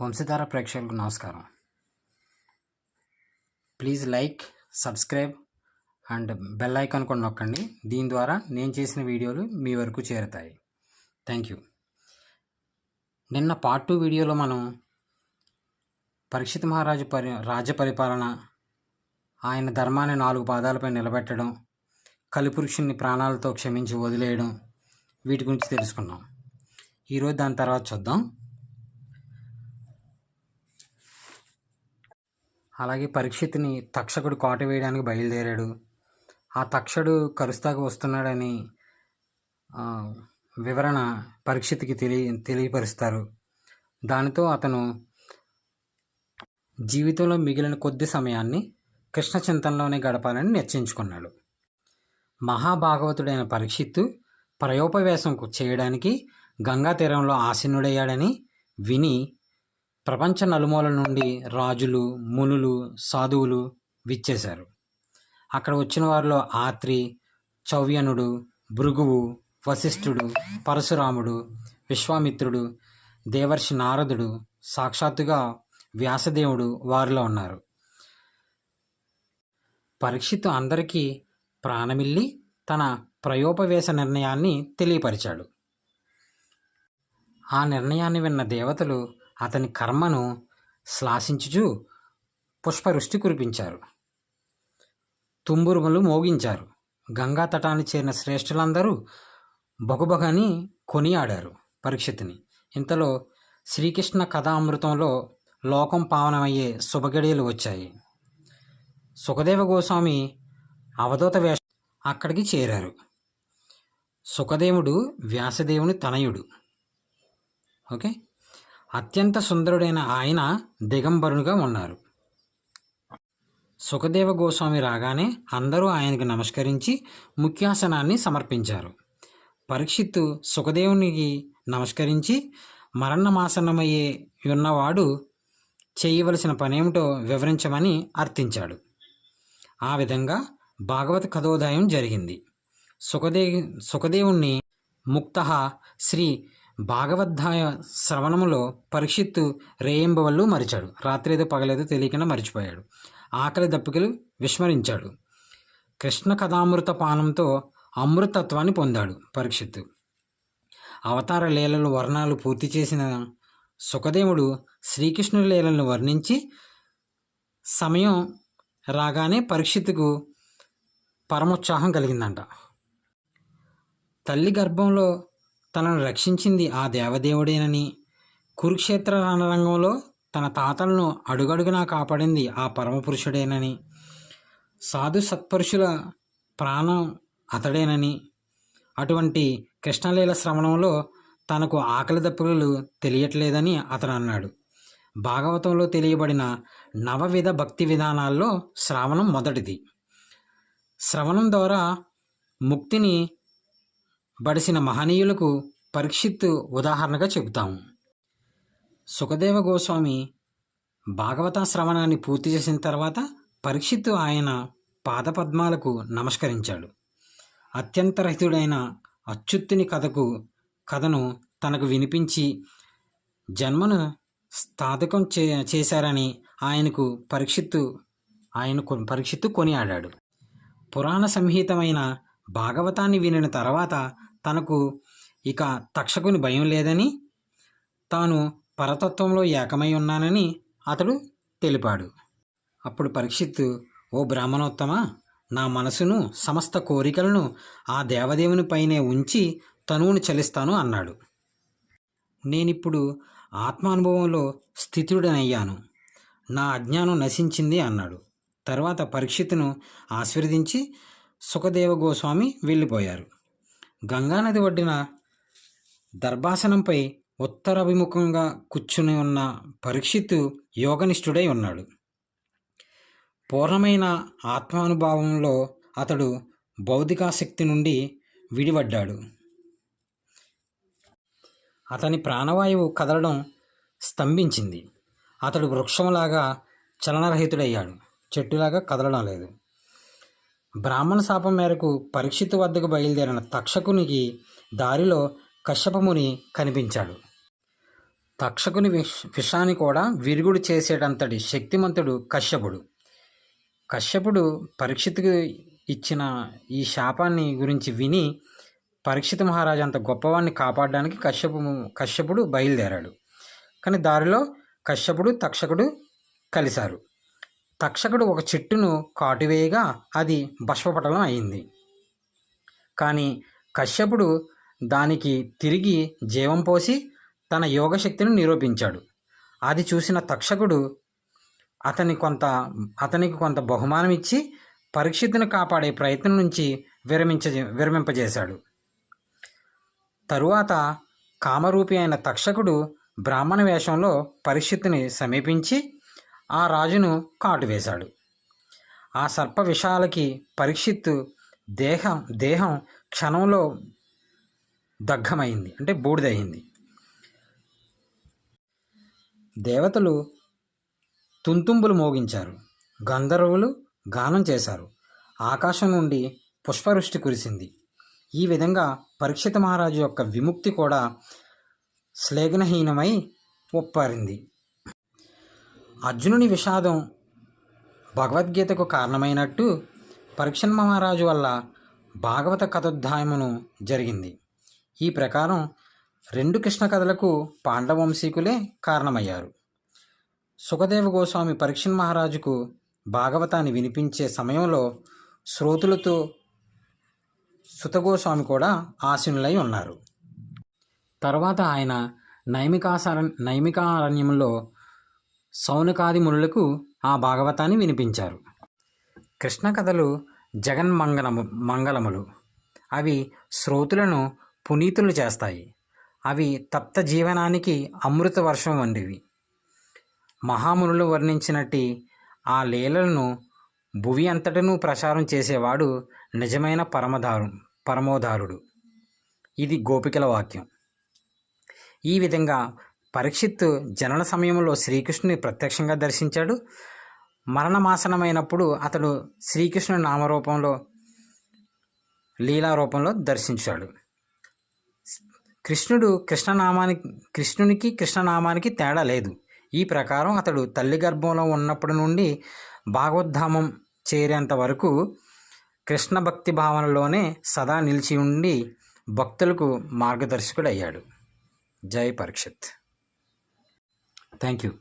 వంశధార ప్రేక్షకులకు నమస్కారం. Please like subscribe and bell icon కూడా నొక్కండి. దీని ద్వారా నేను చేసిన వీడియోలు మీ వరకు చేరుతాయి. Thank you. నిన్న పార్ట్ టూ వీడియోలో మనం పరీక్షిత్ మహారాజు పరి రాజ్య పరిపాలన ఆయన ధర్మాన్ని నాలుగు పాదాలపై నిలబెట్టడం కలిపురుషుని ప్రాణాలతో క్షమించి వదిలేయడం వీటి గురించి తెలుసుకున్నాం. ఈరోజు దాని తర్వాత చూద్దాం. అలాగే పరీక్షిత్ని తక్షకుడు కోట వేయడానికి బయలుదేరాడు. ఆ తక్షడు కరుస్తాకు వస్తున్నాడని వివరణ పరీక్షిత్కి తెలియ తెలియపరుస్తారు. దానితో అతను జీవితంలో మిగిలిన కొద్ది సమయాన్ని కృష్ణ చింతనలోనే గడపాలని నిశ్చయించుకున్నాడు. మహాభాగవతుడైన పరీక్షిత్తు ప్రయోపవేశం చేయడానికి గంగా తీరంలో ఆసీనుడయ్యాడని విని ప్రపంచ నలుమూల నుండి రాజులు మునులు సాధువులు విచ్చేశారు. అక్కడ వచ్చిన వారిలో ఆత్రి చౌవ్యనుడు భృగువు వశిష్ఠుడు పరశురాముడు విశ్వామిత్రుడు దేవర్షి నారదుడు సాక్షాత్తుగా వ్యాసదేవుడు వారిలో ఉన్నారు. పరీక్షిత్తు అందరికీ ప్రాణమిల్లి తన ప్రయోపవేశ నిర్ణయాన్ని తెలియపరిచాడు. ఆ నిర్ణయాన్ని విన్న దేవతలు అతని కర్మను శ్లాసించుచు పుష్పవృష్టి కురిపించారు. తుంబురుములు మోగించారు. గంగా తటాన్ని చేరిన శ్రేష్ఠులందరూ బగుబగని కొనియాడారు పరీక్షిత్తుని ఇంతలో శ్రీకృష్ణ కథామృతంలో లోకం పావనమయ్యే శుభగడియలు వచ్చాయి. సుఖదేవ గోస్వామి అవధూత వేష అక్కడికి చేరారు. సుఖదేవుడు వ్యాసదేవుని తనయుడు. ఓకే? అత్యంత సుందరుడైన ఆయన దిగంబరునిగా ఉన్నారు. సుఖదేవ గోస్వామి రాగానే అందరూ ఆయనకు నమస్కరించి ముఖ్యాసనాన్ని సమర్పించారు. పరీక్షిత్తు సుఖదేవునికి నమస్కరించి మరణమాసనమయ్యే ఉన్నవాడు చేయవలసిన పనేమిటో వివరించమని అర్థించాడు. ఆ విధంగా భాగవత కథోదయం జరిగింది. సుఖదే సుఖదేవుణ్ణి ముక్త శ్రీ భాగవద్ధాయ శ్రవణములో పరీక్షిత్తు రేయింబవళ్ళు మరిచాడు. రాత్రేదో పగలేదో తెలియకుండా మరిచిపోయాడు. ఆకలి దప్పికలు విస్మరించాడు. కృష్ణ కథామృత పానంతో అమృతత్వాన్ని పొందాడు పరీక్షిత్తు. అవతార లీలలు వర్ణాలు పూర్తి చేసిన సుఖదేవుడు శ్రీకృష్ణుడి లీలను వర్ణించి సమయం రాగానే పరీక్షిత్తుకు పరమోత్సాహం కలిగిందంట. తల్లి గర్భంలో తనను రక్షించింది ఆ దేవదేవుడేనని. కురుక్షేత్ర రణరంగంలో తన తాతలను అడుగడుగునా కాపాడింది ఆ పరమపురుషుడేనని. సాధు సత్పురుషుల ప్రాణం అతడేనని. అటువంటి కృష్ణలీల శ్రవణంలో తనకు ఆకలి దప్పులు తెలియట్లేదని అతను అన్నాడు. భాగవతంలో తెలియబడిన నవవిధ భక్తి విధానాల్లో శ్రావణం మొదటిది. శ్రవణం ద్వారా ముక్తిని బడిసిన మహనీయులకు పరీక్షిత్తు ఉదాహరణగా చెబుతాము సుఖదేవ గోస్వామి భాగవత శ్రవణాన్ని పూర్తి చేసిన తర్వాత పరీక్షిత్తు ఆయన పాదపద్మాలకు నమస్కరించాడు. అత్యంతరహితుడైన అచ్యుత్తుని కథకు కథను తనకు వినిపించి జన్మను స్థాతకం చే చేశారని ఆయనకు పరీక్షిత్తు ఆయన పరీక్షిత్తు కొనియాడాడు. పురాణ సంహితమైన భాగవతాన్ని వినిన తర్వాత తనకు ఇక తక్షకుని భయం లేదని తాను పరతత్వంలో ఏకమై ఉన్నానని అతడు తెలిపాడు. అప్పుడు పరీక్షిత్తు ఓ బ్రాహ్మణోత్తమ నా మనసును సమస్త కోరికలను ఆ దేవదేవుని పైనే ఉంచి తనువును చలిస్తాను అన్నాడు. నేనిప్పుడు ఆత్మానుభవంలో స్థితుడనయ్యాను నా అజ్ఞానం నశించింది అన్నాడు. తర్వాత పరీక్షిత్తును ఆశీర్వదించి సుఖదేవ గోస్వామి వెళ్ళిపోయారు. గంగానది ఒడ్డిన దర్భాసనంపై ఉత్తరాభిముఖంగా కూర్చుని ఉన్న పరీక్షిత్తు యోగనిష్ఠుడై ఉన్నాడు. పూర్ణమైన ఆత్మానుభావంలో అతడు భౌతికాసక్తి నుండి విడిపడ్డాడు అతని ప్రాణవాయువు కదలడం స్తంభించింది. అతడు వృక్షంలాగా చలనరహితుడయ్యాడు. చెట్టులాగా కదలడం లేదు. బ్రాహ్మణ శాపం మేరకు పరీక్షిత్ వద్దకు బయలుదేరిన తక్షకునికి దారిలో కశ్యపముని కనిపించాడు. తక్షకుని విష్ విషాన్ని కూడా విరుగుడు చేసేటంతటి శక్తిమంతుడు కశ్యపుడు. కశ్యపుడు పరీక్షిత్కు ఇచ్చిన ఈ శాపాన్ని గురించి విని పరీక్షిత మహారాజు అంత గొప్పవాడిని కాపాడడానికి కశ్యపు కశ్యపుడు బయలుదేరాడు. కానీ దారిలో కశ్యపుడు తక్షకుడు కలిశారు. తక్షకుడు ఒక చెట్టును కాటువేయగా అది భస్మపటలం అయింది. కానీ కశ్యపుడు దానికి తిరిగి జీవం పోసి తన యోగశక్తిని నిరూపించాడు. అది చూసిన తక్షకుడు అతని కొంత అతనికి కొంత బహుమానం ఇచ్చి పరీక్షితుని కాపాడే ప్రయత్నం నుంచి విరమించ విరమింపజేశాడు. తరువాత కామరూపి అయిన తక్షకుడు బ్రాహ్మణ వేషంలో పరీక్షిత్తుని సమీపించి ఆ రాజును కాటువేశాడు ఆ సర్ప విషాలకి పరీక్షిత్తు దేహం దేహం క్షణంలో దగ్ధమైంది అంటే బూడిదయింది. దేవతలు తుంతుంబులు మోగించారు గంధర్వులు గానం చేశారు. ఆకాశం నుండి పుష్పవృష్టి కురిసింది. ఈ విధంగా పరీక్షిత మహారాజు యొక్క విముక్తి కూడా శ్లేఘనహీనమై ఒప్పారింది అర్జునుని విషాదం భగవద్గీతకు కారణమైనట్టు పరీక్షణ మహారాజు వల్ల భాగవత కథోద్ధాయమును జరిగింది. ఈ ప్రకారం రెండు కృష్ణ కథలకు పాండవంశీకులే కారణమయ్యారు. సుఖదేవ గోస్వామి పరీక్షణ్ మహారాజుకు భాగవతాన్ని వినిపించే సమయంలో శ్రోతులతో సుతగోస్వామి కూడా ఆసీనులై ఉన్నారు. తర్వాత ఆయన నైమికాసార నైమికారణ్యంలో సౌనకాది మునులకు ఆ భాగవతాన్ని వినిపించారు. కృష్ణ కథలు జగన్మంగళము మంగళములు. అవి శ్రోతులను పునీతులు చేస్తాయి. అవి తప్త జీవనానికి అమృత వర్షం వంటివి. మహామునులు వర్ణించినట్టి ఆ లీలలను భువి అంతటను ప్రచారం చేసేవాడు నిజమైన పరమధారు పరమోధారుడు. ఇది గోపికల వాక్యం. ఈ విధంగా పరీక్షిత్ జనన సమయంలో శ్రీకృష్ణుని ప్రత్యక్షంగా దర్శించాడు. మరణమాసనమైనప్పుడు అతడు శ్రీకృష్ణుని నామరూపంలో లీలారూపంలో దర్శించాడు. కృష్ణుడు కృష్ణనామానికి కృష్ణునికి కృష్ణనామానికి తేడా లేదు. ఈ ప్రకారం అతడు తల్లి గర్భంలో ఉన్నప్పటి నుండి భాగవద్ధామం చేరేంత వరకు కృష్ణ భక్తి భావనలోనే సదా నిలిచి ఉండి భక్తులకు మార్గదర్శకుడు అయ్యాడు జై పరీక్షిత్. Thank you